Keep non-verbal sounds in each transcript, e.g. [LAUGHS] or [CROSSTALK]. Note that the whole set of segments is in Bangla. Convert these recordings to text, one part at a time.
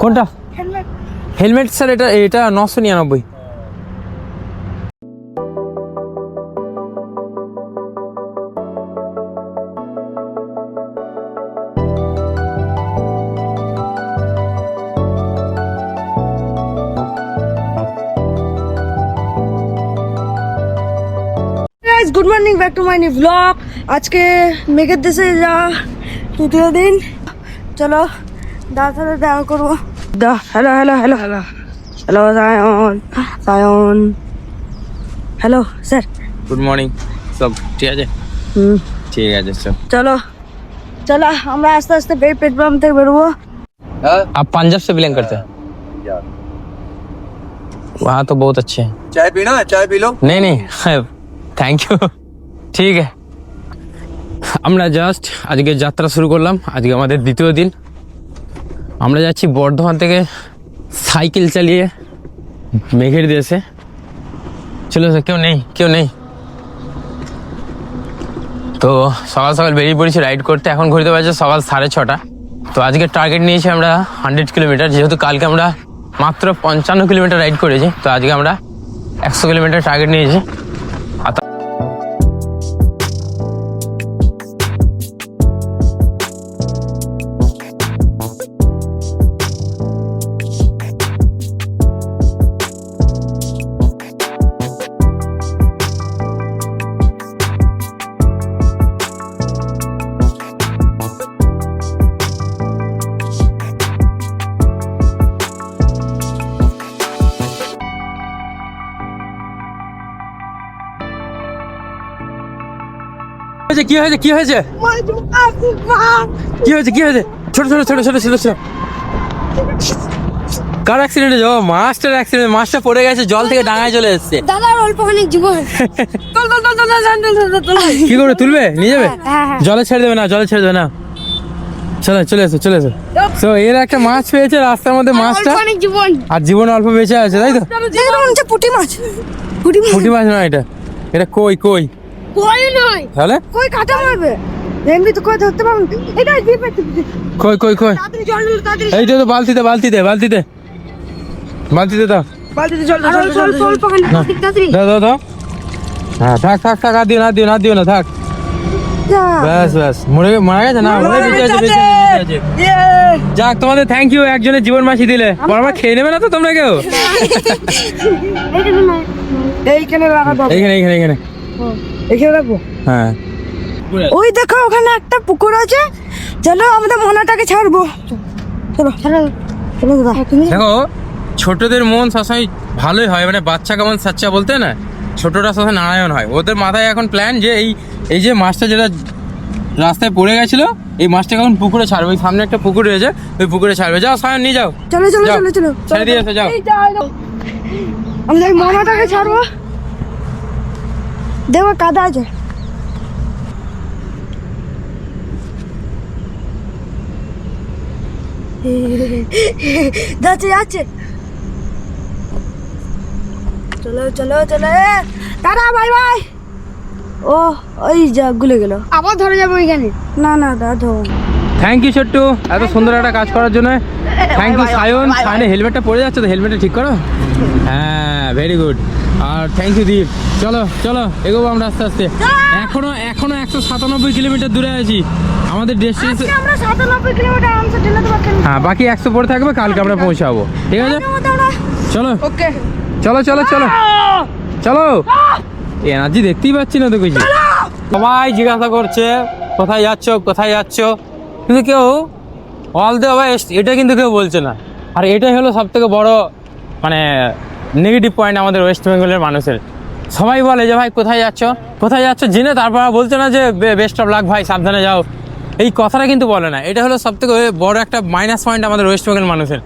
কোনটা? হেলমেট স্যার এটা এটা নশো নিরানব্বই। Good morning back to my new blog আজকে মেঘের দেশে যা তৃতীয় দিন। চলো দাদার সাথে দেখা করবো দা hello hello hello hello hello Sayan Sayan hello sir good morning সব ঠিক আছে হুম ঠিক আছে সব চলো চলো আমরা আস্তে আস্তে পেট পেট পাম্প থেকে বেরোবো आप पंजाब से बिलोंग करते हैं वहाँ तो बहुत अच्छे हैं चाय पीना है चाय पी लो नहीं नहीं থ্যাংক ইউ ঠিক আছে আমরা জাস্ট আজকে যাত্রা শুরু করলাম আজকে আমাদের দ্বিতীয় দিন আমরা যাচ্ছি বর্ধমান থেকে সাইকেল চালিয়ে মেঘের দেশে। চলো স্যার কেউ নেই কেউ নেই। তো সকাল সকাল বেরিয়ে পড়েছি রাইড করতে। এখন ঘুরতে পারছে সকাল সাড়ে ছটা। তো আজকে টার্গেট নিয়েছি আমরা হান্ড্রেড কিলোমিটার যেহেতু কালকে আমরা মাত্র পঞ্চান্ন কিলোমিটার রাইড করেছি, তো আজকে আমরা একশো কিলোমিটার টার্গেট নিয়েছি। হয়েছে? কি হয়েছে? কি হয়েছে? কি হয়েছে? কি হয়েছে? ছোট ছোট ছোট ছোট ছোট ছোট। কার অ্যাক্সিডেন্টে ও মাছটার অ্যাক্সিডেন্ট মাছটা পড়ে গেছে জল থেকে ডাঙায় চলে এসছে। দাদার অল্প অনেক কি করে তুলবে? নিয়ে যাবে? হ্যাঁ, হ্যাঁ, হ্যাঁ। জলে ছেড়ে দেবে না জলে ছেড়ে দেবে না। চলে চলে এসো চলে এসো। তো এর একটা মাছ পেয়েছে রাস্তার মধ্যে মাছটা। অনেক আর জীবন অল্প বেঁচে আছে তাই তো? পুঁটি মাছ। পুঁটি মাছ না এটা? এটা কই কই? কই নয় তাহলে? কই কাটা মারবে? এমনি তো কই ধরতে পারব এটা কই কই কই? জল এই তো বালতিতে বালতিতে বালতিতে বালতিতে দাও। বালতিতে জল দাও, জল দাও, দাও দাও। দাও হ্যাঁ থাক থাক থাক আর দিও না দিও না দিও না থাক। ব্যাস ব্যাস। মরে মারা গেছে না মরে বেঁচে আছে বেঁচে আছে, বেঁচে আছে ইয়ে। যাক তোমাদের থ্যাংক ইউ একজনের জীবন মাসি দিলে। আমার খেয়ে নেবে না তো তোমরা কেউ? এইখানে এইখানে এইখানে এইখানে। এখানে রাখব? হ্যাঁ। ওই দেখো ওখানে একটা পুকুর আছে। চলো আমাদের মনাটাকে ছাড়বো। চলো চলো দেখো ছোটদের মন সবসময় ভালোই হয় মানে বাচ্চা কেমন সাচ্চা বলতে না ছোটরা সবসময় নারায়ণ হয়। ওদের মাথায় এখন প্ল্যান যে এই এই যে মাছটা যেটা রাস্তায় পড়ে গেছিল এই মাছটা এখন পুকুরে ছাড়বে। ওই সামনে একটা পুকুর রয়েছে ওই পুকুরে ছাড়বে। যাও সায়ন নিয়ে যাও। চলো চলো। চলো চলো। ছেড়ে দিয়ে এসো যাও। আমাদের মনাটাকে ছাড়বো। দেখো কাদা আছে। যাচ্ছে যাচ্ছে। চলো চলো চলো এ, টাটা বাই বাই। ও ওই যা গুলে গেল। আবার ধরে যাব ওইখানে? না না দাদা থ্যাংক ইউ ছোট্টু। এত সুন্দর একটা কাজ করার জন্য। Thank you Sayan. সায়নে হেলমেটটা পরে যাচ্ছে তো হেলমেটটা ঠিক করো। হ্যাঁ। ভেরি গুড আর থ্যাংক ইউ দীপ চলো চলো এগোবো আমরা আস্তে আস্তে। এখনও এখনও একশো সাতানব্বই কিলোমিটার দূরে আছি। আমাদের ডেস্টিনেশন হ্যাঁ বাকি একশো পরে থাকবে কালকে আমরা পৌঁছাবো। ঠিক আছে? চলো। ওকে। চলো চলো চলো। চলো। এনার্জি দেখতেই পাচ্ছি না তো কিছু। সবাই জিজ্ঞাসা করছে কোথায় যাচ্ছ কোথায় যাচ্ছ? কিন্তু কেউ অল দে ভাই এটা কিন্তু কেউ বলছে না। আর এটাই হলো সব থেকে বড় মানে নেগেটিভ পয়েন্ট আমাদের ওয়েস্ট বেঙ্গলের মানুষের। সবাই বলে যে, ভাই, কোথায় যাচ্ছ? কোথায় যাচ্ছ? জেনে তারপর বলছে না যে বেস্ট অফ লাক ভাই, সাবধানে যাও। এই কথাটা কিন্তু বলে না। এটা হলো সব থেকে বড় একটা মাইনাস পয়েন্ট আমাদের ওয়েস্ট বেঙ্গল মানুষের।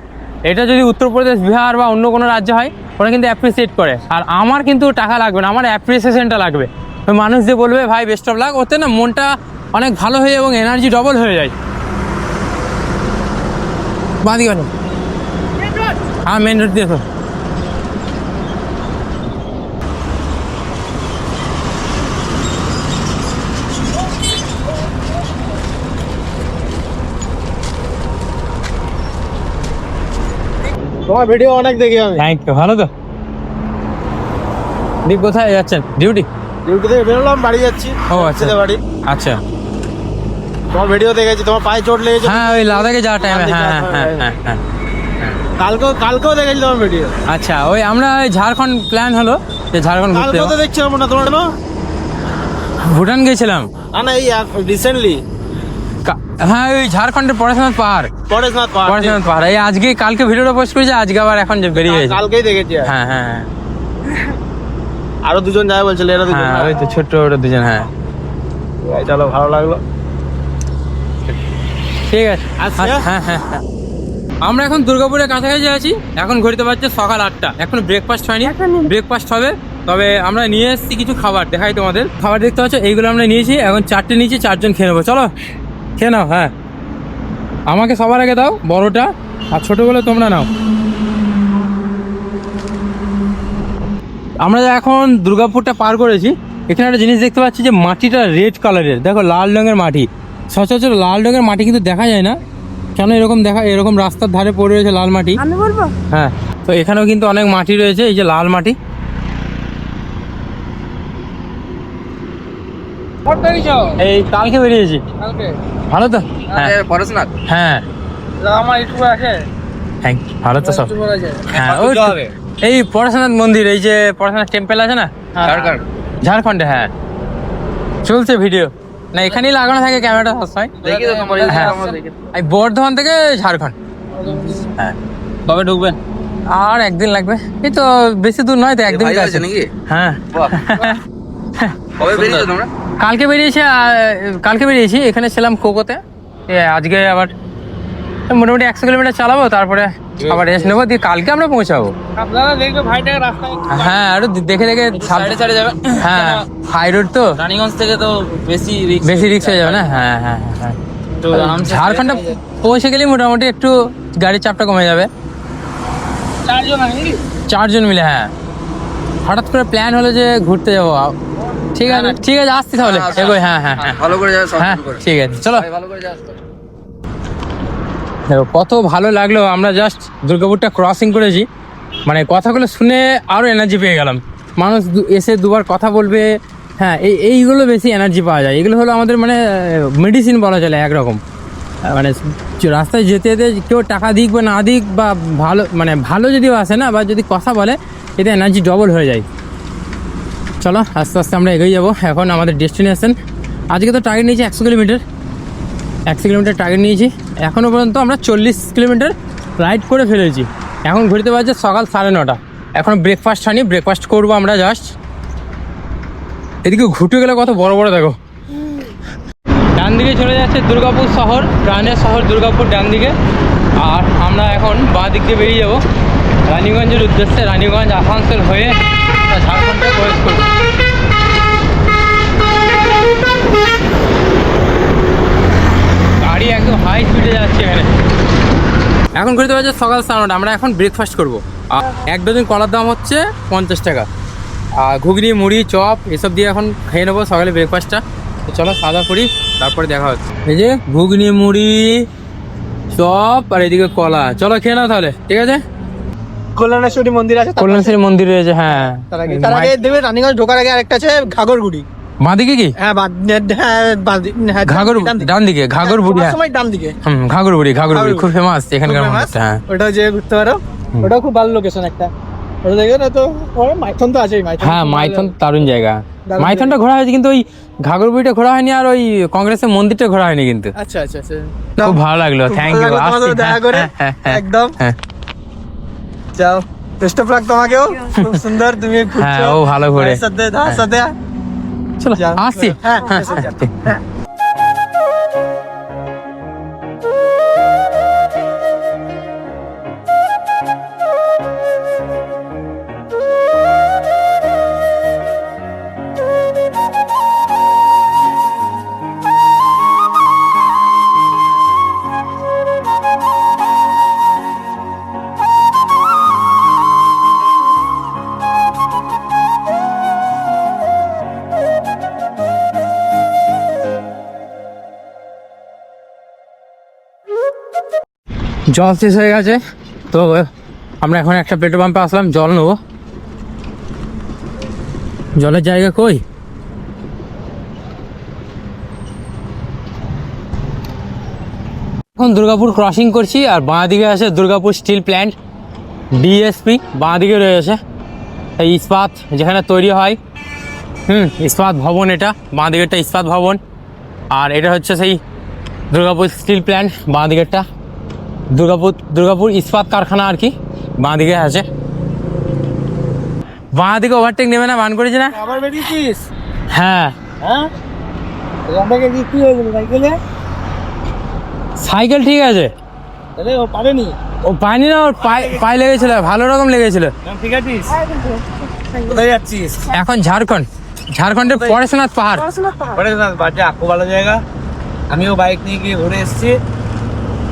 এটা যদি উত্তরপ্রদেশ, বিহার বা অন্য কোনো রাজ্য হয়, ওরা কিন্তু অ্যাপ্রিসিয়েট করে। আর আমার কিন্তু টাকা লাগবে না, আমার অ্যাপ্রিসিয়েশনটা লাগবে। মানুষ যে বলবে, ভাই বেস্ট অফ লাক ওতে না মনটা অনেক ভালো হয়ে এবং এনার্জি ডবল হয়ে যায়। বাঁধি হ্যাঁ মেন রোড দিয়ে তোমার ভিডিও অনেক দেখি আমি। থ্যাংক ইউ ভালো তো। দি কোথায় যাচ্ছেন? ডিউটি ডিউটি থেকে বেরোলাম বাড়ি যাচ্ছি। ও, আচ্ছা। বাড়ি। আচ্ছা। তোমার ভিডিও দেখেছি তোমার পায়ে চোট লেগেছে। হ্যাঁ ওই লাদাখে যাওয়ার টাইমে লাদাখে হ্যাঁ হ্যাঁ হ্যাঁ হ্যাঁ কালকেও কালকেও দেখেছি তোমার ভিডিও আচ্ছা ওই আমরা ওই ঝাড়খণ্ড প্ল্যান হলো যে ঝাড়খণ্ড ঘুরতে কালকেও তো দেখছিলাম না তোমার ভুটান গেছিলাম। না এই রিসেন্টলি হ্যাঁ ওই ঝাড়খণ্ডের পড়াশোনার পাহাড়। পরেশনাথ পাহাড় পড়াশোনার পাহাড়। এই আজকে কালকে ভিডিওটা পোস্ট করেছে আজকে আবার এখন যে বেরিয়ে গেছে। কালকেই দেখেছি হ্যাঁ হ্যাঁ হ্যাঁ। আরও দুজন যায় বলছিল এরা দুজন। হ্যাঁ ওই তো ছোট্ট ওটা দুজন হ্যাঁ। চলো ভালো লাগল। ঠিক আছে। আচ্ছা। হ্যাঁ হ্যাঁ হ্যাঁ। আমরা এখন দুর্গাপুরের কাছাকাছি আছি। এখন ঘড়িতে পারছে সকাল আটটা। এখন ব্রেকফাস্ট হয়নি। ব্রেকফাস্ট হবে। তবে আমরা নিয়ে এসেছি কিছু খাবার। দেখাই তোমাদের। খাবার দেখতে পাচ্ছ এইগুলো আমরা নিয়েছি। এখন চারটে নিয়েছি চারজন খেয়ে নেব। চলো। খেয়ে নাও হ্যাঁ। আমাকে সবার আগে দাও বড়টা আর ছোটোগুলো তোমরা নাও। আমরা এখন দুর্গাপুরটা পার করেছি। এখানে একটা জিনিস দেখতে পাচ্ছি যে মাটিটা রেড কালারের দেখো লাল রঙের মাটি। সচরাচর লাল রঙের মাটি কিন্তু দেখা যায় না। কেন এরকম দেখা এরকম রাস্তার ধারে পড়ে রয়েছে লাল মাটি? আমি বলব? হ্যাঁ। তো এখানেও কিন্তু অনেক মাটি রয়েছে এই যে লাল মাটি। এই কালকে বেরিয়েছি। ভালো তো? হ্যাঁ। পড়াশোনা? হ্যাঁ। আমার একটু আছে। থ্যাংক ভালো তো সব। হ্যাঁ। এই পড়াশোনার মন্দির এই যে পড়াশোনার টেম্পল আছে না? ঝাড়খণ্ড ঝাড়খণ্ডে হ্যাঁ। চলছে ভিডিও। না এখানেই লাগানো থাকে ক্যামেরাটা সবসময়। হ্যাঁ। এই বর্ধমান থেকে ঝাড়খণ্ড। হ্যাঁ। কবে ঢুকবেন? আর একদিন লাগবে। এই তো বেশি দূর নয় তো একদিন। হ্যাঁ। [LAUGHS] কালকে বেরিয়েছি কালকে বেরিয়েছি। এখানে ছিলাম কোকোতে। আজকে আবার মোটামুটি একশো কিলোমিটার চালাবো তারপরে আবার রেস্ট নেব। দিয়ে কালকে আমরা পৌঁছাবো। আপনারা দেখবে ভাইটাকে রাস্তায় হ্যাঁ আরও দেখে দেখে সাইডে সাইডে যাবেন হ্যাঁ হাই রোড তো। রানীগঞ্জ থেকে তো বেশি বেশি রিক্স হয়ে যাবে না? হ্যাঁ হ্যাঁ হ্যাঁ তো আরামসে ঝাড়খণ্ডে পৌঁছে গেলেই মোটামুটি একটু গাড়ির চাপটা কমে যাবে। চারজন চারজন মিলে হ্যাঁ। হঠাৎ করে প্ল্যান হলো যে ঘুরতে যাব। ঠিক আছে ঠিক আছে আসছি তাহলে। এগোই হ্যাঁ হ্যাঁ হ্যাঁ। ভালো করে যাও হ্যাঁ ঠিক আছে চলো। ভালো করে যাও দেখো কত ভালো লাগল আমরা জাস্ট দুর্গাপুরটা ক্রসিং করেছি। মানে কথাগুলো শুনে আরও এনার্জি পেয়ে গেলাম। মানুষ এসে দুবার কথা বলবে। হ্যাঁ এই এইগুলো বেশি এনার্জি পাওয়া যায়। এগুলো হলো আমাদের মানে মেডিসিন বলা চলে একরকম। মানে রাস্তায় যেতে যেতে কেউ টাকা দিক বা না দিক বা ভালো মানে ভালো যদিও আসে না বা যদি কথা বলে এতে এনার্জি ডবল হয়ে যায়। চলো, আস্তে আস্তে আমরা এগিয়ে যাব। এখন আমাদের ডেস্টিনেশন আজকে তো টার্গেট নিয়েছি একশো কিলোমিটার। একশো কিলোমিটার টার্গেট নিয়েছি। এখনও পর্যন্ত আমরা চল্লিশ কিলোমিটার রাইড করে ফেলেছি। এখন ঘুরতে পারছে সকাল সাড়ে নটা। এখন ব্রেকফাস্ট হয়নি ব্রেকফাস্ট করব আমরা জাস্ট এদিকে ঘুরতে গেলে কত বড় বড়, দেখো। ডান দিকে চলে যাচ্ছে দুর্গাপুর শহর, প্রাণের শহর দুর্গাপুর ডান দিকে। আর আমরা এখন বাঁ দিক দিয়ে বেরিয়ে যাব। রানীগঞ্জের উদ্দেশ্যে রানীগঞ্জ আসানসোল হয়ে ঝাড়খণ্ডে প্রবেশ করব। গাড়ি একদম হাই স্পিডে যাচ্ছে এখানে। এখন ঘুরতে পারছে সকাল সাড়ে আমরা এখন ব্রেকফাস্ট করব। এক ডজন কলার দাম হচ্ছে পঞ্চাশ টাকা। আর ঘুগনি, মুড়ি, চপ, এসব দিয়ে এখন খেয়ে নেব সকালে ব্রেকফাস্টটা তো চলো খাওয়া করি, তারপরে দেখা হচ্ছে। এই যে ঘুগনি, মুড়ি, চপ আর এদিকে কলা। চলো খেয়ে নাও তাহলে, ঠিক আছে? কল্যাণেশ্বরী মন্দির আছে তার কল্যাণশ্রী মন্দির রয়েছে হ্যাঁ। তার আগে তার আগে দেখবে রানীগঞ্জ ঢোকার আগে আরেকটা আছে ঘাগরগুড়ি। বাঁদিকে কি? হ্যাঁ হ্যাঁ বাদ হ্যাঁ ঘাগর ডান দিকে। ঘাগর বুড়ি হ্যাঁ সময় ডান দিকে। হুম ঘাগর বুড়ি ঘাগর বুড়ি খুব ফেমাস এখানকার famous। হ্যাঁ। ওটাও যে ঘুরতে পারো? ওটাও খুব ভালো লোকেশন একটা। ওটা দেখবে না তো মাইথন তো আছেই মাইথন। হ্যাঁ মাইথন দারুণ জায়গা। মাইথনটা ঘোরা হয়েছে কিন্তু ওই ঘাগরবুড়িটা ঘোরা হয়নি আর ওই কংগ্রেসের মন্দিরটা ঘোরা হয়নি কিন্তু। আচ্ছা আচ্ছা আচ্ছা। খুব ভালো লাগল থ্যাংক ইউ দেখা করে। একদম। হ্যাঁ। যাও। বেস্ট অফ লাক তোমাকেও। খুব সুন্দর তুমি খুব হ্যাঁ, ও ভালো ঘোরে। সাথে দাদার সাথে চলো আসি। আসছি হ্যাঁ, [LAUGHS] জল শেষ হয়ে গেছে। তো আমরা এখন একটা পেট্রোল পাম্পে আসলাম, জল নেব। জলের জায়গা কই? এখন দুর্গাপুর ক্রসিং করছি, আর বাঁ দিকে আছে দুর্গাপুর স্টিল প্ল্যান্ট ডিএসপি বাঁ দিকে রয়েছে এই ইস্পাত, যেখানে তৈরি হয়, হুম, ইস্পাত ভবন এটা, বাঁ দিকেরটা ইস্পাত ভবন, আর এটা হচ্ছে সেই দুর্গাপুর স্টিল প্ল্যান্ট বাঁ দিকেরটা। দুর্গাপুর দুর্গাপুর ইস্পাত কারখানা আর কি। বাঁ দিকে আছে। বাঁ দিকে ওভারটেক নেবে না বান করেছে না? আবার বেরিয়েছিস? হ্যাঁ। হ্যাঁ? কি হয়ে গেল সাইকেলে? সাইকেল ঠিক আছে। তাহলে ও পারেনি। ও পায়নি না ওর পায়ে লেগেছিল ভালো রকম লেগেছিল। ঠিক আছিস? কোথায় যাচ্ছিস? এখন ঝাড়খণ্ড ঝাড়খণ্ডের পড়াশোনার পাহাড়। পড়াশোনার পাহাড়। না ভালো জায়গা। আমিও বাইক নিয়ে গিয়ে ঘুরে এসেছি হ্যাঁ একটা ছবি হুম,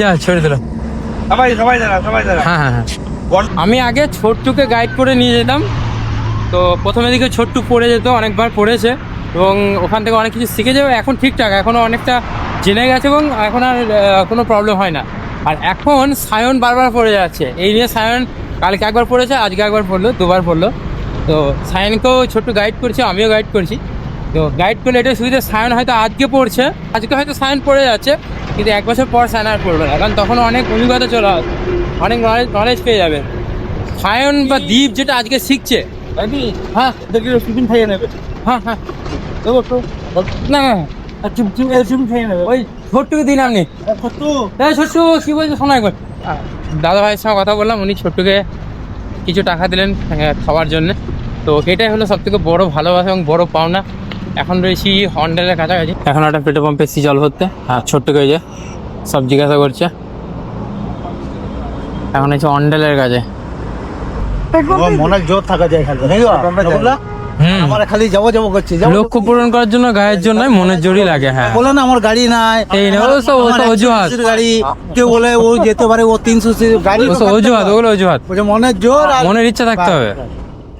যা ছেড়ে দিল সবাই সবাই দাঁড়া সবাই দাঁড়া। হ্যাঁ হ্যাঁ হ্যাঁ। আমি আগে ছোট্টুকে গাইড করে নিয়ে যেতাম। তো প্রথমে দিকে ছোট্টু পড়ে যেত অনেকবার পড়েছে। এবং ওখান থেকে অনেক কিছু শিখে যাবে। এখন ঠিকঠাক এখনও অনেকটা জেনে গেছে এবং এখন আর কোনো প্রবলেম হয় না। আর এখন সায়ন বারবার পড়ে যাচ্ছে। এই নিয়ে সায়ন কালকে একবার পড়েছে আজকে একবার পড়ল দুবার পড়ল। তো সায়নকেও ছোট্ট গাইড করছি আমিও গাইড করছি। তো গাইড করলে এটা সুবিধা সায়ন হয়তো আজকে পড়ছে আজকে হয়তো সায়ন পড়ে যাচ্ছে কিন্তু এক বছর পর সায়ন আর পড়বে না কারণ তখন অনেক অভিজ্ঞতা চলে আসবে অনেক নলেজ নলেজ পেয়ে যাবে। সায়ন বা দ্বীপ যেটা আজকে শিখছে হ্যাঁ? টিফিন খাইয়ে নেবে? হ্যাঁ হ্যাঁ। না না নেবে। ওই ছোট্টুকে দিন আপনি। কত এই ছোট্টু কি বলছে শোনা একবার। দাদা ভাইয়ের সঙ্গে কথা বললাম উনি ছোট্টুকে কিছু টাকা দিলেন খাওয়ার জন্য। তো এটাই হলো সব থেকে বড় ভালোবাসা এবং বড় পাওনা। এখন রয়েছি হন্ডেলের কাছাকাছি। এখন একটা পেট্রোল পাম্পে এসেছি জল ভরতে আর ছোট্টুকে ওই যে সব জিজ্ঞাসা করছে। এখন হচ্ছে অন্ডেলের কাছে। পেট্রোল জোর থাকা যায় খালি নাকি বললা হুম। আমার খালি যাব যাব করছি লক্ষ্য পূরণ করার জন্য গায়ের জন্য মনের জোরই লাগে হ্যাঁ। বলে না আমার গাড়ি নাই। এই না, আমার- ও সব- ও আমার সব 100 অজুহাত। গাড়ি কেউ বলে ও যেতে পারে ও তিনশো সিসির গাড়ি অজুহাত ওগুলো অজুহাত। মনের জোর মনের ইচ্ছা থাকতে হবে।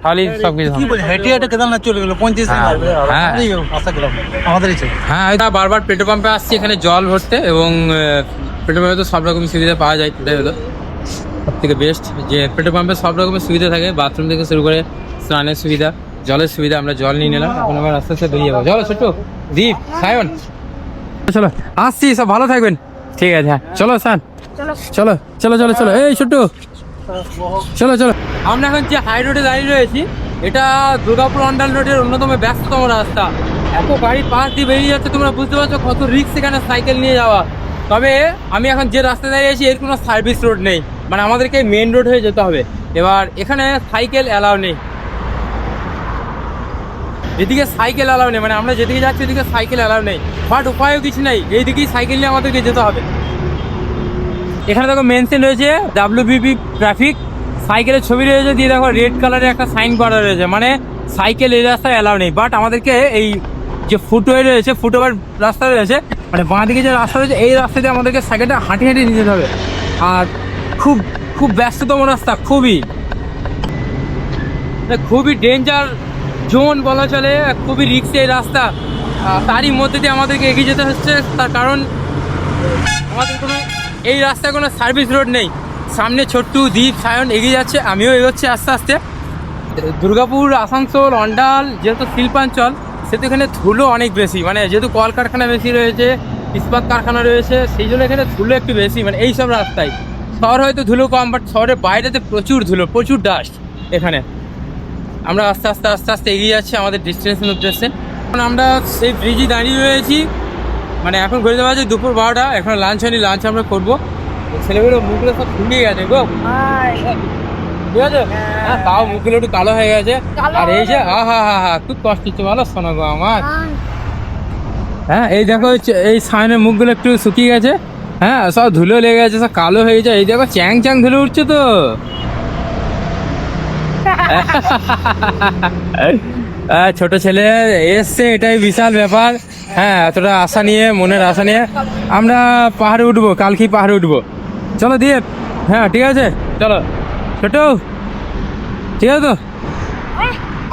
তাহলেই সব কিছু কি বলে হেঁটে হেঁটে কেদারনাথ চলে গেলো পঁয়ত্রিশ হ্যাঁ। আশা করলাম আমাদের ইচ্ছে হ্যাঁ বারবার পেট্রোল পাম্পে আসছি এখানে জল ভরতে এবং পেট্রোল পাম্পে তো সব রকম সুবিধা পাওয়া যায় এটাই হলো সব থেকে বেস্ট যে পেট্রোল পাম্পে সব রকমের সুবিধা থাকে বাথরুম থেকে শুরু করে স্নানের সুবিধা জলের সুবিধা আমরা জল নিয়ে নিলাম এখন আবার আস্তে আস্তে বেরিয়ে যাব চলো ছোট্ট দীপ সায়ন চলো আসছি সব ভালো থাকবেন ঠিক আছে হ্যাঁ চলো সান চলো চলো চলো চলো চলো এই ছোট্ট চলো চলো। আমরা এখন যে হাই রোডে দাঁড়িয়ে রয়েছি, এটা দুর্গাপুর অন্ডাল রোডের অন্যতম ব্যস্ততম রাস্তা। এত গাড়ি পাশ দিয়ে বেরিয়ে যাচ্ছে, তোমরা বুঝতে পারছ কত রিক্স এখানে সাইকেল নিয়ে যাওয়া। তবে আমি এখন যে রাস্তায় দাঁড়িয়ে আছি, এর কোনো সার্ভিস রোড নেই। মানে আমাদেরকে মেন রোড হয়ে যেতে হবে। এবার এখানে সাইকেল অ্যালাউ নেই। এদিকে সাইকেল অ্যালাউ নেই। মানে আমরা যেদিকে যাচ্ছি, ওদিকে সাইকেল অ্যালাউ নেই। বাট উপায়ও কিছু নেই। এইদিকেই সাইকেল নিয়ে আমাদেরকে যেতে হবে। এখানে দেখো মেনশন রয়েছে ডাব্লিউবিপি ট্রাফিক সাইকেলের ছবি রয়েছে, দিয়ে দেখো রেড কালারের একটা সাইন করা রয়েছে। মানে সাইকেল এই রাস্তায় অ্যালাউ নেই। বাট আমাদেরকে এই যে ফুটওয়ে রয়েছে ফুটওভার রাস্তা রয়েছে মানে বাঁ দিকে যে রাস্তা রয়েছে, এই রাস্তা দিয়ে আমাদেরকে সাইকেলটা হাঁটি হাঁটি নিয়ে যেতে হবে। আর খুব খুব ব্যস্ততম রাস্তা, খুবই। মানে খুবই ডেঞ্জার জোন বলা চলে, খুবই রিক্সি এই রাস্তা। তারই মধ্যে দিয়ে আমাদেরকে এগিয়ে যেতে হচ্ছে। তার কারণ, আমাদের কোনো এই রাস্তায় কোনো সার্ভিস রোড নেই। সামনে ছোট্টু দ্বীপ, সায়ন এগিয়ে যাচ্ছে, আমিও এগোচ্ছি আস্তে আস্তে। দুর্গাপুর, আসানসোল, অন্ডাল, যেহেতু শিল্পাঞ্চল, সেহেতু এখানে ধুলো অনেক বেশি। মানে যেহেতু কলকারখানা বেশি রয়েছে, ইস্পাত কারখানা রয়েছে, সেই জন্য এখানে ধুলো একটু বেশি। মানে এই সব রাস্তায়। শহর হয়তো ধুলো কম বাট শহরের বাইরেতে প্রচুর ধুলো, প্রচুর ডাস্ট এখানে। আমরা আস্তে আস্তে আস্তে আস্তে এগিয়ে যাচ্ছি আমাদের ডেস্টিনেশন উদ্দেশ্যে। আমরা সেই ব্রিজে দাঁড়িয়ে রয়েছি। মানে এখন ঘুরতে পারছি দুপুর বারোটা এখন লাঞ্চ হয়নি লাঞ্চ আমরা করব। ছেলেগুলো মুখগুলো সব ফুলিয়ে গেছে গো। ঠিক আছে? হ্যাঁ তাও মুখগুলো একটু কালো হয়ে গেছে। আর এই যে হয়ে আহা হা হা খুব কষ্ট হচ্ছে ভালো শোনো গো আমার। হ্যাঁ। এই দেখো এই সামনের মুখগুলো একটু শুকিয়ে গেছে। হ্যাঁ সব ধুলো লেগে গেছে সব কালো হয়ে গেছে। এই দেখো চ্যাং চ্যাং ধুলো উঠছে তো। [LAUGHS] [LAUGHS] ছোট ছেলে এসছে এটাই বিশাল ব্যাপার। হ্যাঁ এতটা আশা নিয়ে মনের আশা নিয়ে আমরা পাহাড়ে উঠবো কালকেই পাহাড়ে উঠবো। চলো দিয়ে হ্যাঁ ঠিক আছে? চলো। ছোট ঠিক আছে তো?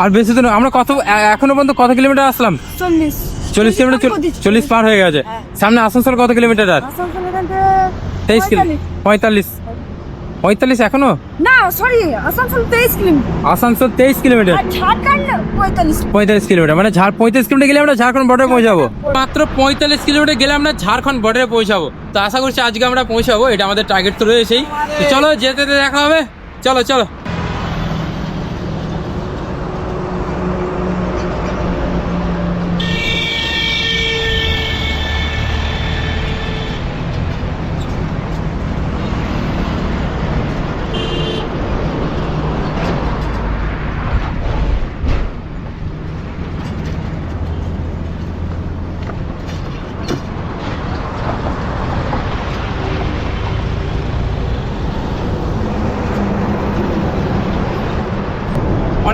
আর বেশি তো আমরা কত এখনও পর্যন্ত কত কিলোমিটার আসলাম? চল্লিশ। কিলোমিটার চল্লিশ পার হয়ে গেছে। সামনে আসানসোল কত কিলোমিটার আর? তেইশ কিলো পঁয়তাল্লিশ। পঁয়তাল্লিশ এখনও? না সরি আসানসোল তেইশ কিলোমিটার। আসানসোল তেইশ কিলোমিটার। আর ঝাড়খণ্ড পঁয়তাল্লিশ পঁয়তাল্লিশ কিলোমিটার মানে ঝাড় পঁয়তাল্লিশ কিলোমিটার গেলে আমরা ঝাড়খণ্ড বর্ডারে পৌঁছাবো। মাত্র পঁয়তাল্লিশ কিলোমিটার গেলে আমরা ঝাড়খণ্ড বর্ডারে পৌঁছাবো। তো আশা করছি আজকে আমরা পৌঁছাবো এটা আমাদের টার্গেট তো রয়েছেই তো চলো যেতে যেতে দেখা হবে। চলো চলো।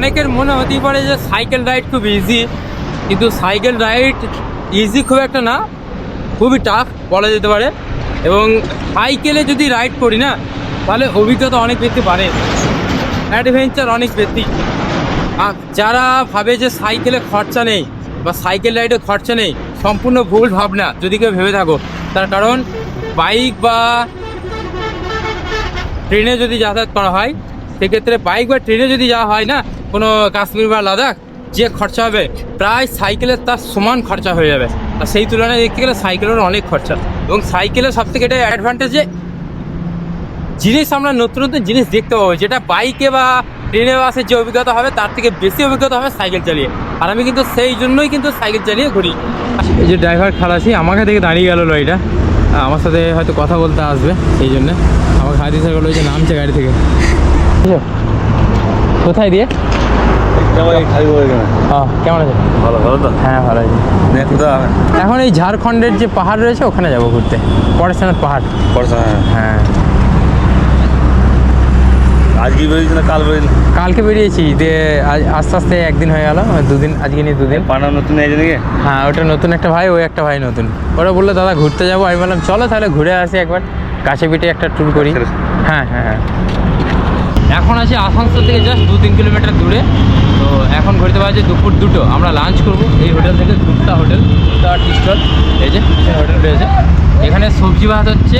অনেকের মনে হতেই পারে যে সাইকেল রাইড খুব ইজি কিন্তু সাইকেল রাইড ইজি খুব একটা না, খুবই টাফ বলা যেতে পারে। এবং সাইকেলে যদি রাইড করি না, তাহলে অভিজ্ঞতা অনেক বেশি বাড়ে অ্যাডভেঞ্চার অনেক বেশি আর যারা ভাবে যে সাইকেলে খরচা নেই বা সাইকেল রাইডে খরচা নেই, সম্পূর্ণ ভুল ভাবনা, যদি কেউ ভেবে থাকো। তার কারণ, বাইক বা ট্রেনে যদি যাতায়াত করা হয়, সেক্ষেত্রে বাইক বা ট্রেনে যদি যাওয়া হয় না কোনো কাশ্মীর বা লাদাখ যে খরচা হবে প্রায় সাইকেলের তার সমান খরচা হয়ে যাবে। আর সেই তুলনায় দেখতে গেলে সাইকেলের অনেক খরচা। এবং সাইকেলের সব থেকে এটা অ্যাডভান্টেজ যে জিনিস আমরা নতুন নতুন জিনিস দেখতে পাবো যেটা বাইকে বা ট্রেনে বাসের যে অভিজ্ঞতা হবে তার থেকে বেশি অভিজ্ঞতা হবে সাইকেল চালিয়ে। আর আমি কিন্তু সেই জন্যই কিন্তু সাইকেল চালিয়ে ঘুরি। এই যে ড্রাইভার খালাসি আমাকে থেকে দাঁড়িয়ে গেল লরিটা। আমার সাথে হয়তো কথা বলতে আসবে সেই জন্য। আমার হাতি স্যার বলল যে নামছে গাড়ি থেকে? কোথায় দিয়ে? হ্যাঁ কেমন আছে? ভালো ভালো তো। হ্যাঁ ভালো আছে। এখন এই ঝাড়খণ্ডের যে পাহাড় রয়েছে ওখানে যাব ঘুরতে। পরেশনাথ পাহাড়। হ্যাঁ। আজ কি বেরিয়েছে না কাল বেরিয়েছে কালকে বেরিয়েছি আজ আস্তে আস্তে একদিন হয়ে গেল দুদিন আজকে নিয়ে দুদিন। পানা নতুন এই নাকি? হ্যাঁ ওটা নতুন একটা ভাই ওই একটা ভাই নতুন। ওরা বলল দাদা ঘুরতে যাব। আমি বললাম চলো তাহলে ঘুরে আসি একবার। কাছে পিঠে একটা ট্যুর করি। হ্যাঁ হ্যাঁ হ্যাঁ। এখন আছি আসানসোল থেকে জাস্ট দু তিন কিলোমিটার দূরে। তো এখন ঘুরতে পারছি দুপুর দুটো। আমরা লাঞ্চ করব। এই হোটেল থেকে Gupta hotel, Gupta tea stall. এই যে হোটেল রয়েছে। এখানে সবজি ভাত হচ্ছে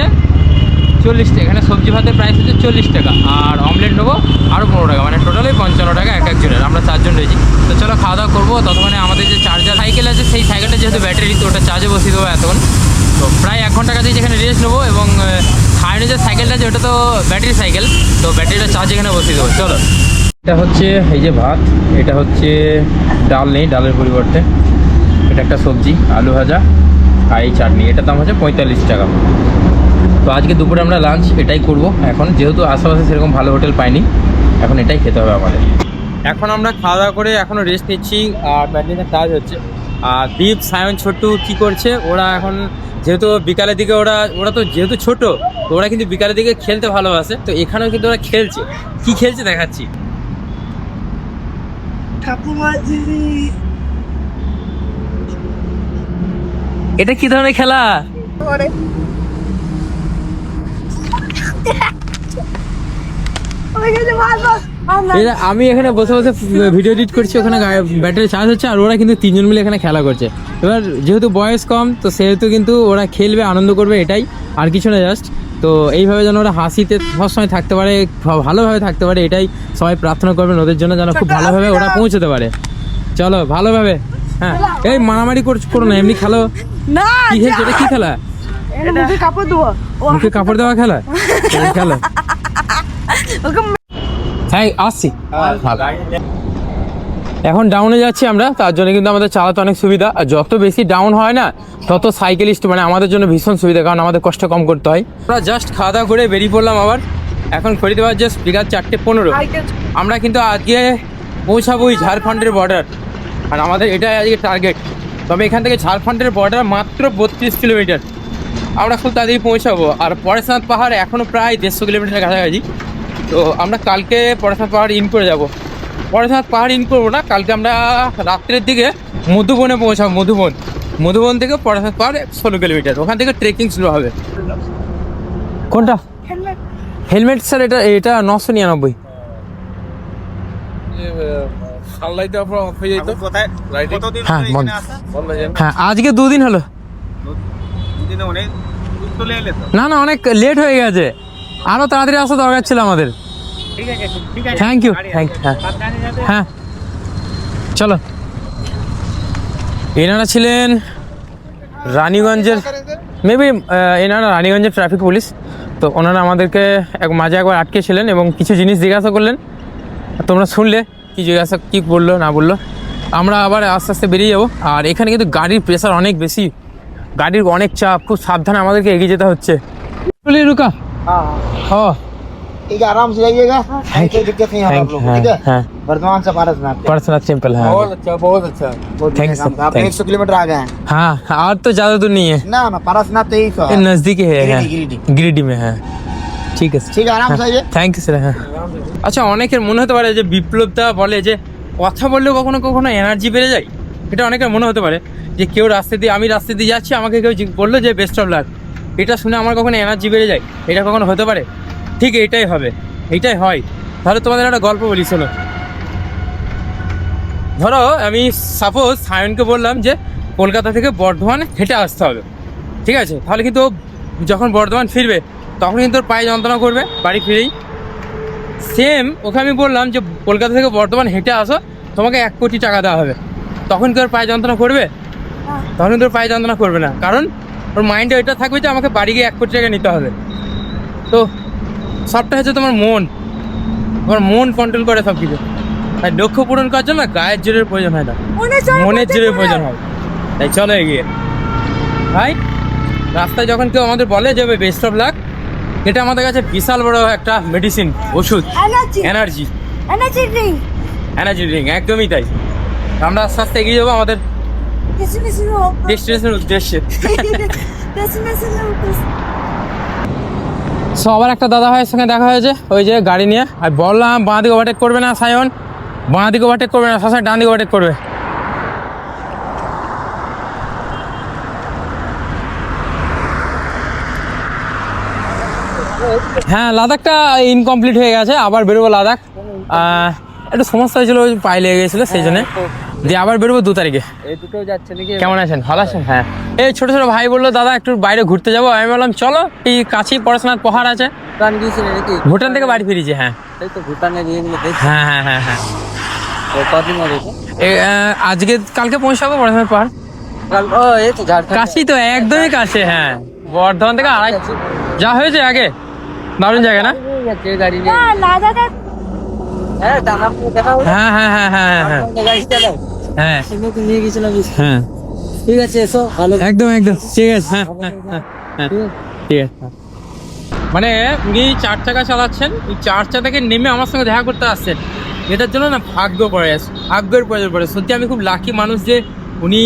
চল্লিশ টাকা। এখানে সবজি ভাতের প্রাইস হচ্ছে চল্লিশ টাকা। আর অমলেট নেব আরও পনেরো টাকা। মানে টোটালি পঞ্চান্ন টাকা, এক একজনের আমরা চারজন রয়েছি। তো চলো খাওয়া দাওয়া করব। ততক্ষণে আমাদের যে চার্জার সাইকেল আছে, সেই সাইকেলটা যেহেতু ব্যাটারি তো ওটা চার্জে বসিয়ে দেবো এতক্ষণ। তো প্রায় এক ঘণ্টা কাছে যেখানে রেস্ট নেব এবং সাইডে যে সাইকেলটা আছে, ওটা তো ব্যাটারি সাইকেল, তো ব্যাটারিটা চার্জ এখানে বসিয়ে দেবো। চলো। এটা হচ্ছে, এই যে ভাত, এটা হচ্ছে ডাল নেই, ডালের পরিবর্তে। এটা একটা সবজি, আলু ভাজা, আর এই চাটনি। এটার দাম হচ্ছে পঁয়তাল্লিশ টাকা। তো আজকে দুপুরে আমরা লাঞ্চ এটাই করব। এখন যেহেতু আশেপাশে সেরকম ভালো হোটেল পাইনি, এখন এটাই খেতে হবে আমাদের। এখন আমরা খাওয়া দাওয়া করে এখনও রেস্ট নিচ্ছি, আর ব্যাডমিন্টন চার্জ হচ্ছে। আর দীপ, সায়ন, ছোট্টু কী করছে? ওরা এখন যেহেতু বিকালের দিকে ওরা ওরা তো যেহেতু ছোট তো ওরা কিন্তু বিকালের দিকে খেলতে ভালোবাসে। তো এখানেও কিন্তু ওরা খেলছে। কি খেলছে দেখাচ্ছি। এটা কি ধরনের খেলা? এই আমি এখানে বসে বসে ভিডিও এডিট করছি ওখানে ব্যাটারি চার্জ হচ্ছে আর ওরা কিন্তু তিনজন মিলে এখানে খেলা করছে। এবার যেহেতু বয়স কম তো সেহেতু কিন্তু ওরা খেলবে আনন্দ করবে এটাই। আর কিছু না জাস্ট তো এইভাবে যেন ওরা হাসিতে সবসময় থাকতে পারে ভালোভাবে থাকতে পারে এটাই সবাই প্রার্থনা করবেন ওদের জন্য যেন খুব ভালোভাবে ওরা পৌঁছতে পারে। চলো ভালোভাবে। হ্যাঁ এই মারামারি করছ- করো না এমনি খেলো। না কি খেলছো? এটা কি খেলা? মুখে কাপড় দেওয়া খেলা? [LAUGHS] খেলো। হ্যাঁ আসছি। এখন ডাউনে যাচ্ছি আমরা, তার জন্য কিন্তু আমাদের চালাতে অনেক সুবিধা। আর যত বেশি ডাউন হয় না, তত সাইকেলিস্ট মানে আমাদের জন্য ভীষণ সুবিধা, কারণ আমাদের কষ্ট কম করতে হয়। আমরা জাস্ট খাওয়া দাওয়া করে বেরিয়ে পড়লাম আবার। এখন খরিদে পাওয়ার জাস্ট বিকাল চারটে পনেরো। আমরা কিন্তু আজকে পৌঁছাবো ওই ঝাড়খণ্ডের বর্ডার আর আমাদের এটাই আজকে টার্গেট তবে এখান থেকে ঝাড়খণ্ডের বর্ডার মাত্র বত্রিশ কিলোমিটার আমরা খুব তাড়াতাড়ি পৌঁছাবো। আর পরেশনাথ পাহাড় এখনও প্রায় দেড়শো কিলোমিটার কাছাকাছি। তো আমরা কালকে পরেশনাথ পাহাড় ইন করে যাব। পরেশনাথ পাহাড় ইন করব না কালকে আমরা রাত্রের দিকে মধুবনে পৌঁছাবো মধুবন। মধুবন থেকে পরেশনাথ পাহাড় ষোলো কিলোমিটার ওখান থেকে ট্রেকিং শুরু হবে। কোনটা? হেলমেট স্যার এটা এটা নশো নিরানব্বই। হ্যাঁ? হ্যাঁ আজকে দুদিন হলো। না না অনেক লেট হয়ে গেছে। আরও তাড়াতাড়ি আসা দরকার ছিল আমাদের। থ্যাংক ইউ থ্যাংক হ্যাঁ। হ্যাঁ। চলো। এনারা ছিলেন রানীগঞ্জের মেবি এনারা রানীগঞ্জের ট্রাফিক পুলিশ তো ওনারা আমাদেরকে এক মাঝে একবার আটকে ছিলেন এবং কিছু জিনিস জিজ্ঞাসা করলেন। তোমরা শুনলে কি জিজ্ঞাসা কি বলল না বলল। আমরা আবার আস্তে আস্তে বেরিয়ে যাব। আর এখানে কিন্তু গাড়ির প্রেশার অনেক বেশি। গাড়ির অনেক চাপ। খুব সাবধানে আমাদেরকে এগিয়ে যেতে হচ্ছে। রুকা ও ठीक है आराम से जाइएगा कोई दिक्कत नहीं होगा आप लोग को, ठीक है হ্যাঁ वर्धमान से पारसनाथ तक। पार्सनाथ टेम्पल है আচ্ছা বহুত আচ্ছা बहुत Thanks, बढ़िया काम था। आप thanks. एक सौ किलोमीटर आ गए हैं हाँ और तो ज़्यादा दूर नहीं है ना ना पारसनाथ तो यही सौ ये है। नज़दीक ही है गिरिडीह, गिरिडीह। गिरिडीह में है ঠিক আছে ठीक है आराम से आइए থ্যাংক ইউ স্যার হ্যাঁ আচ্ছা অনেকের মনে হতে পারে যে বিপ্লবদা বলে যে কথা বললেও কখনো কখনো এনার্জি বেড়ে যায় এটা অনেকের মনে হতে পারে যে কেউ রাস্তা দিয়ে আমি রাস্তা দিয়ে যাচ্ছি আমাকে কেউ জিজ্ঞ- বললো যে বেস্ট অফ লাক এটা শুনে আমার কখনো এনার্জি বেড়ে যায়? এটা কখনো হতে পারে? ঠিক এটাই হবে। এটাই হয়। তাহলে তোমাদের একটা গল্প বলি শোনো। ধরো আমি সাপোজ সায়নকে বললাম যে কলকাতা থেকে বর্ধমান হেঁটে আসতে হবে। ঠিক আছে? তাহলে কিন্তু যখন বর্ধমান ফিরবে তখন কিন্তু ওর পায়ে যন্ত্রণা করবে বাড়ি ফিরেই। সেম ওকে আমি বললাম যে কলকাতা থেকে বর্ধমান হেঁটে আসো তোমাকে এক কোটি টাকা দেওয়া হবে। তখন কি ওর পায়ে যন্ত্রণা করবে? তখন কিন্তু ওর পায়ে যন্ত্রণা করবে না। কারণ ওর মাইন্ডে ওইটা থাকবে যে আমাকে বাড়ি গিয়ে এক কোটি টাকা নিতে হবে। তো সবটা হচ্ছে তোমার মন। তোমার মন কন্ট্রোল করে সব কিছু তাই লক্ষ্য পূরণ করার জন্য গায়ের জোরের প্রয়োজন হয় না। মনের জোরের প্রয়োজন হয়। তাই চলো এগিয়ে। ভাই রাস্তায় যখন কেউ আমাদের বলে যে বেস্ট অফ লাক এটা আমাদের কাছে বিশাল বড় একটা মেডিসিন ওষুধ। Energy energy drink energy drink একদমই তাই। আমরা আস্তে আস্তে এগিয়ে যাব আমাদের ডেস্টিনেশনের উদ্দেশ্যে সো আবার একটা দাদা ভাইয়ের সঙ্গে দেখা হয়েছে ওই যে গাড়ি নিয়ে। আর বললাম বাঁ দিকে ওভারটেক করবে না সায়ন? বাঁ দিকে ওভারটেক করবে না সবসময় ডান দিকে ওভারটেক করবে। হ্যাঁ লাদাখটা ইনকমপ্লিট হয়ে গেছে আবার বেরোবো লাদাখ। আহ, একটু সমস্যা হয়েছিল ওই পায়ে লেগে গেছিল সেই জন্য। দিয়ে আবার বেরোবো দু তারিখে। এই দুটো যাচ্ছে নাকি? কেমন আছেন? ভালো আছেন? হ্যাঁ। এই ছোট ছোট ভাই বলল দাদা একটু বাইরে ঘুরতে যাব। আমি বললাম চলো এই কাছেই পড়াশোনার পাহাড় আছে। ভুটান গিয়েছিলে নাকি? ভুটান থেকে বাড়ি ফিরেছি হ্যাঁ। এই তো হ্যাঁ হ্যাঁ হ্যাঁ হ্যাঁ। কদিন হবে আজকে কালকে পৌঁছাবো পড়াশোনার পাহাড়। কাল ও এই তো কাছেই তো একদমই কাছে হ্যাঁ। বর্ধমান থেকে আড়াই যা হয়েছে আগে? দারুণ জায়গা না? গাড়ি হ্যাঁ হ্যাঁ হ্যাঁ হ্যাঁ হ্যাঁ হ্যাঁ। হ্যাঁ নিয়ে গেছিলাম ঠিক আছে এসো ভালো একদম একদম ঠিক আছে। হ্যাঁ। হ্যাঁ হ্যাঁ হ্যাঁ ঠিক আছে। মানে উনি চার চাকা চালাচ্ছেন এই চার চাকা থেকে নেমে আমার সঙ্গে দেখা করতে আসছেন। এটার জন্য না ভাগ্য পড়ে ভাগ্যের প্রয়োজন পড়ে। সত্যি আমি খুব লাকি মানুষ যে উনি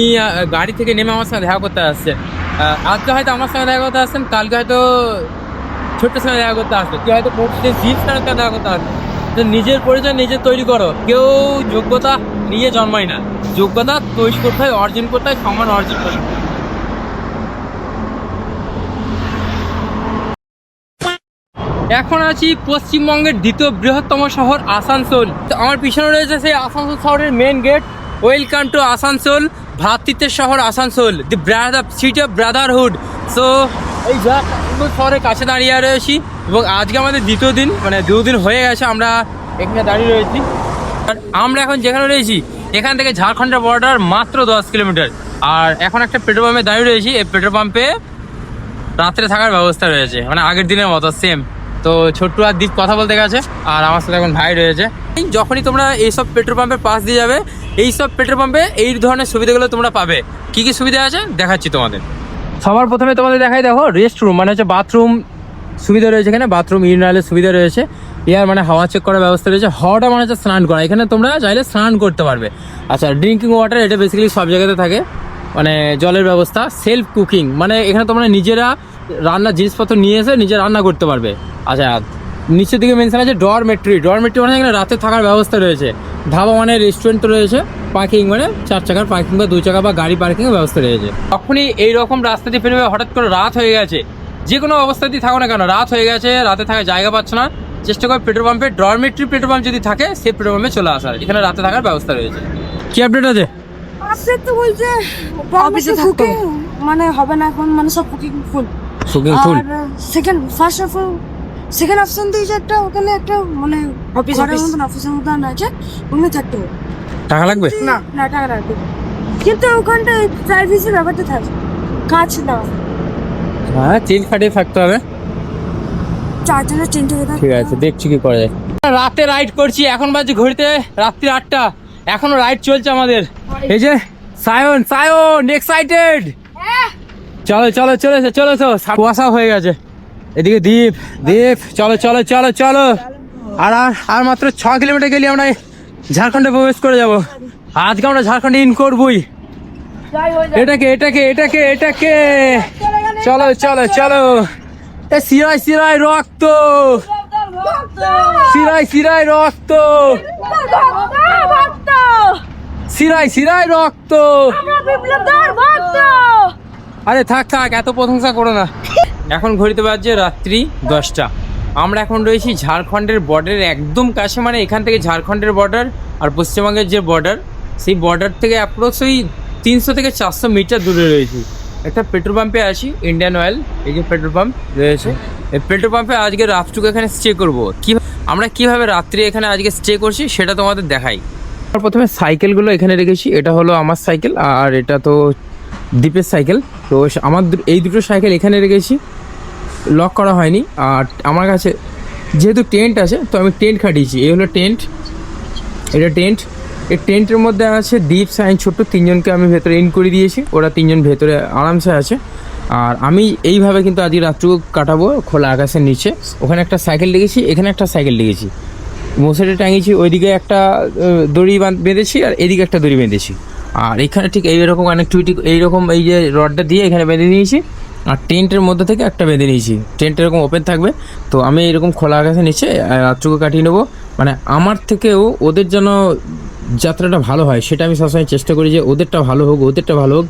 গাড়ি থেকে নেমে আমার সঙ্গে দেখা করতে আসছেন আজকে হয়তো আমার সঙ্গে দেখা করতে আসছেন কালকে হয়তো ছোট্টের সঙ্গে দেখা করতে আসবে। কেউ হয়তো পড়তে জিপ সঙ্গে দেখা করতে আসবে। তো নিজের পরিচয় নিজে তৈরি করো। কেউ যোগ্যতা নিয়ে জন্মায় না। যোগ্যতা তৈরি করতে হয়, অর্জন করতে হয়, সমান অর্জন করতে এখন আছি পশ্চিমবঙ্গের দ্বিতীয় বৃহত্তম শহর আসানসোল। আমার পিছনে রয়েছে সেই আসানসোল শহরের main gate welcome to Asansol ভ্রাতৃত্বের শহর Asansol the brother city of brotherhood so এই আসানসোল শহরের কাছে দাঁড়িয়ে রয়েছি এবং আজকে আমাদের দ্বিতীয় দিন মানে দুদিন হয়ে গেছে আমরা এখানে দাঁড়িয়ে রয়েছি। আর আমরা এখন যেখানে রয়েছি, এখান থেকে ঝাড়খণ্ডের বর্ডার মাত্র দশ কিলোমিটার। আর এখন একটা পেট্রোল পাম্পে দাঁড়িয়ে রয়েছি, এই পেট্রোল পাম্পে রাত্রে থাকার ব্যবস্থা রয়েছে। মানে আগের দিনের মতো সেম তো ছোট্টু আর দীপ কথা বলতে গেছে, আর আমার সাথে এখন ভাই রয়েছে। যখনই তোমরা এইসব পেট্রোল পাম্পের পাশ দিয়ে যাবে এই সব পেট্রোল পাম্পে এই ধরনের সুবিধাগুলো তোমরা পাবে। কি কি সুবিধা আছে? দেখাচ্ছি তোমাদের। সবার প্রথমে তোমাদের দেখাই দেখো রেস্ট রুম মানে হচ্ছে বাথরুম সুবিধা রয়েছে এখানে বাথরুম ইউরিনালের সুবিধা রয়েছে। এয়ার মানে হাওয়া চেক করার ব্যবস্থা রয়েছে। হাওয়াটা মানে হচ্ছে স্নান করা। এখানে তোমরা চাইলে স্নান করতে পারবে। আচ্ছা ড্রিঙ্কিং ওয়াটার এটা বেসিক্যালি সব জায়গাতে থাকে। মানে জলের ব্যবস্থা সেলফ কুকিং মানে এখানে তোমরা নিজেরা রান্নার জিনিসপত্র নিয়ে এসে নিজে রান্না করতে পারবে। আচ্ছা নিচের দিকে মেনশন আছে ডরমেট্রি ডরমেট্রি মানে এখানে রাতে থাকার ব্যবস্থা রয়েছে। ধাবা মানে রেস্টুরেন্ট তো রয়েছে। পার্কিং মানে চার চাকার পার্কিং বা দুই চাকা বা গাড়ি পার্কিংয়ের ব্যবস্থা রয়েছে। তখনই এই রকম রাস্তা দিয়ে ফিরবে হঠাৎ করে রাত হয়ে গেছে। যে কোনো অবস্থাতেই থাকো না কেন, রাত হয়ে গেছে, রাতে থাকার জায়গা পাচ্ছ না। চেষ্টা করে পেট্রোল পাম্পে ডরমেট্রি পেট্রোল পাম্প যদি থাকে সেই পেট্রোল পাম্পে চলে আসার। এখানে রাতে থাকার ব্যবস্থা রয়েছে। কি আপডেট আছে? আসছে তো বলছে অফিসে কুকিং মানে হবে না এখন মানে সব cooking full সুকিং full second first of all second option দিয়েছে একটা ওখানে একটা মানে ঘরের office. মতন অফিসের মতন আছে ওখানে থাকতে হবে। টাকা লাগবে? না না টাকা রাখবে কিন্তু ওখানটা প্রাইভেসির ব্যাপারটা থাকে কাজ না। হ্যাঁ চেঞ্জ কাটিয়ে থাকতে হবে। চার্জারের চেঞ্জ হয়ে ঠিক আছে দেখছি কি করা যায়। রাতে রাইড করছি এখন বাজে ঘড়িতে রাত্রি আটটা। এখনও রাইড চলছে আমাদের। এই যে সায়ন সায়ন এক্সাইটেড চলো চলো চলো চলো তো কুয়াশা হয়ে গেছে। এদিকে দ্বীপ দ্বীপ চলো চলো চলো চলো। আর আর আর মাত্র ছ কিলোমিটার গেলে আমরা ঝাড়খণ্ডে প্রবেশ করে যাব। আজকে আমরা ঝাড়খণ্ডে ইন করবই। এটাকে এটাকে এটাকে এটাকে। চলো চলো চলো। এ সিরাই সিরাই রক্ত। সিরাই সিরাই রক্ত। সিরাই সিরাই রক্ত। আরে থাক থাক, এত প্রশংসা করো না। এখন ঘড়িতে বাজছে রাত্রি দশটা। আমরা এখন রয়েছি ঝাড়খণ্ডের বর্ডারের একদম কাছে মানে এখান থেকে ঝাড়খণ্ডের বর্ডার আর পশ্চিমবঙ্গের যে বর্ডার সেই বর্ডার থেকে অ্যাপ্রক্স ওই তিনশো থেকে চারশো মিটার দূরে রয়েছি। একটা পেট্রোল পাম্পে আছি ইন্ডিয়ান অয়েল এই যে পেট্রোল পাম্প রয়েছে। এই পেট্রোল পাম্পে আজকে রাতটুকু এখানে স্টে করব। কি, আমরা কীভাবে রাত্রি এখানে আজকে স্টে করছি সেটা তোমাদের দেখাই। প্রথমে সাইকেলগুলো এখানে রেখেছি, এটা হলো আমার সাইকেল আর এটা তো দ্বীপের সাইকেল তো আমার এই দুটো সাইকেল এখানে রেখেছি। লক করা হয়নি, আর আমার কাছে যেহেতু টেন্ট আছে, তো আমি টেন্ট খাটিয়েছি। এই হলো টেন্ট এটা টেন্ট এই টেন্টের মধ্যে আছে দীপ সাইন ছোট্ট, তিনজনকে আমি ভেতরে ইন করে দিয়েছি। ওরা তিনজন ভেতরে আরামসে আছে। আর আমি এইভাবে কিন্তু আজকে রাত্রিও কাটাবো খোলা আকাশের নিচে। ওখানে একটা সাইকেল লেগেছি এখানে একটা সাইকেল লেগেছি মশারি টাঙিয়েছি, ওইদিকে একটা দড়ি বাঁধ- বেঁধেছি আর এদিকে একটা দড়ি বেঁধেছি। আর এখানে ঠিক এইরকম কানেক্টিভিটি এইরকম এই যে রডটা দিয়ে এখানে বেঁধে নিয়েছি। আর টেন্টের মধ্যে থেকে একটা বেঁধে নিয়েছি। টেন্ট এরকম ওপেন থাকবে। তো আমি এরকম খোলা আকাশে নিচে রাত্রিকে কাটিয়ে নেব। মানে আমার থেকেও ওদের যেন যাত্রাটা ভালো হয়, সেটা আমি সবসময় চেষ্টা করি যে ওদেরটা ভালো হোক, ওদেরটা ভালো হোক।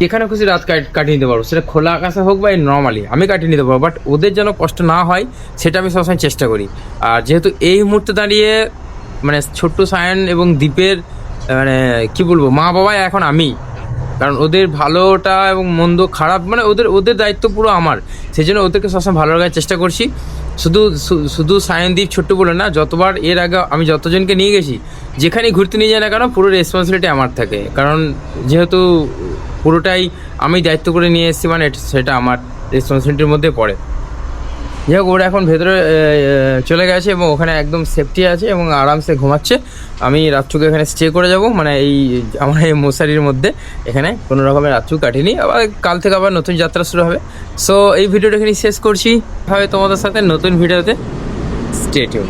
যেখানে খুশি রাত কাট- কাটিয়ে নিতে পারব। সেটা খোলা আকাশে হোক বা নর্মালি আমি কাটিয়ে নিতে পারব। বাট ওদের যেন কষ্ট না হয়, সেটা আমি সবসময় চেষ্টা করি। আর যেহেতু এই মুহূর্তে দাঁড়িয়ে মানে ছোট্ট সায়ন এবং দ্বীপের মানে কি বলব মা বাবা এখন আমি। কারণ ওদের ভালোটা এবং মন্দ খারাপ মানে ওদের ওদের দায়িত্ব পুরো আমার। সেই জন্য ওদেরকে সবসময় ভালো লাগার চেষ্টা করছি। শুধু শুধু সায়নদীপ ছোট্ট বলে না, যতবার এর আগে আমি যতজনকে নিয়ে গেছি, যেখানেই ঘুরতে নিয়ে যায় না কেন, পুরো রেসপন্সিবিলিটি আমার থাকে। কারণ যেহেতু পুরোটাই আমি দায়িত্ব করে নিয়ে এসেছি মানে সেটা আমার রেসপন্সিবিলিটির মধ্যে পড়ে। যাই হোক, ওরা এখন ভেতরে চলে গেছে এবং ওখানে একদম সেফটি আছে এবং আরামসে ঘুমাচ্ছে। আমি রাত্রুকে এখানে স্টে করে যাব মানে এই আমার এই মশারির মধ্যে। এখানে কোনো রকমের রাত্রু কাটিনি। আবার কাল থেকে আবার নতুন যাত্রা শুরু হবে। সো এই ভিডিওটা এখানে শেষ করছি। হবে তোমাদের সাথে নতুন ভিডিওতে। স্টেটিউ